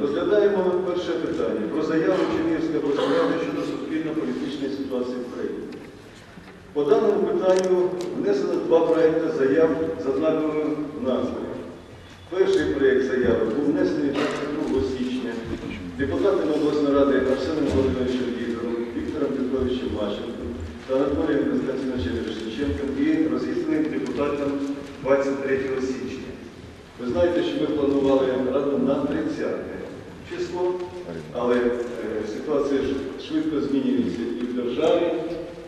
Розглядаємо перше питання про заяву Чернігівської обласної щодо суспільно-політичної ситуації в країні. По даному питанню внесено два проекти заяв з однаковою назвою. Перший проєкт заяви був внесений 22 січня депутатами обласної ради Арсеном Володимировичем Віктором, Віктором Петровичем Мащенком та Анатолієм Константиновичем Решниченком і роз'їзденим депутатом 23 січня. Ви знаєте, що ми планували раду на 30 число, але е, ситуація швидко змінюється і в державі.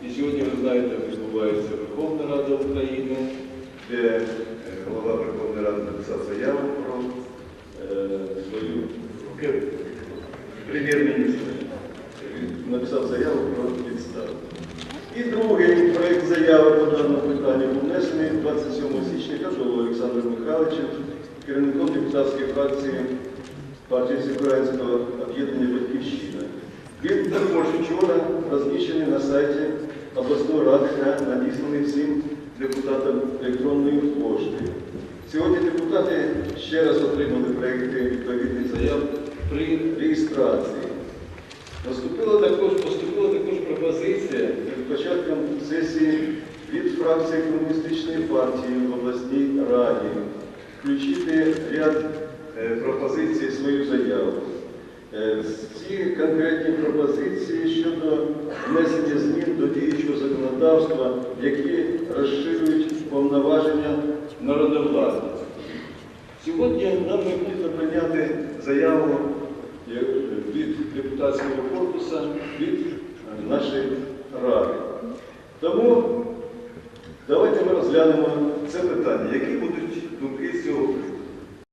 І сьогодні, ви знаєте, відбувається Верховна Рада України, де е, голова Верховної Ради написав заяву про е, свою прем'єр-міністр. Він Написав заяву про відставку. І другий проєкт заяви по даному питанню був внесений 27 січня Кожолом Олександром Михайловичем, керівником депутатської фракції партії Всеукраїнського об'єднання Батьківщина. Він також вчора розміщений на сайті обласної ради та надісланий всім депутатам електронною поштою. Сьогодні депутати ще раз отримали проекти відповідних заяв при реєстрації. Поступила також, поступила також пропозиція перед початком сесії від фракції Комуністичної партії в обласній раді включити ряд е, пропозицій в свою заяву. Е, Ці конкретні пропозиції щодо внесення змін до діючого законодавства, які розширюють повноваження народовлади. Сьогодні нам необхідно прийняти заяву е, від депутатського корпусу, від нашої ради. Тому давайте ми розглянемо це питання. Які будуть думки з цього?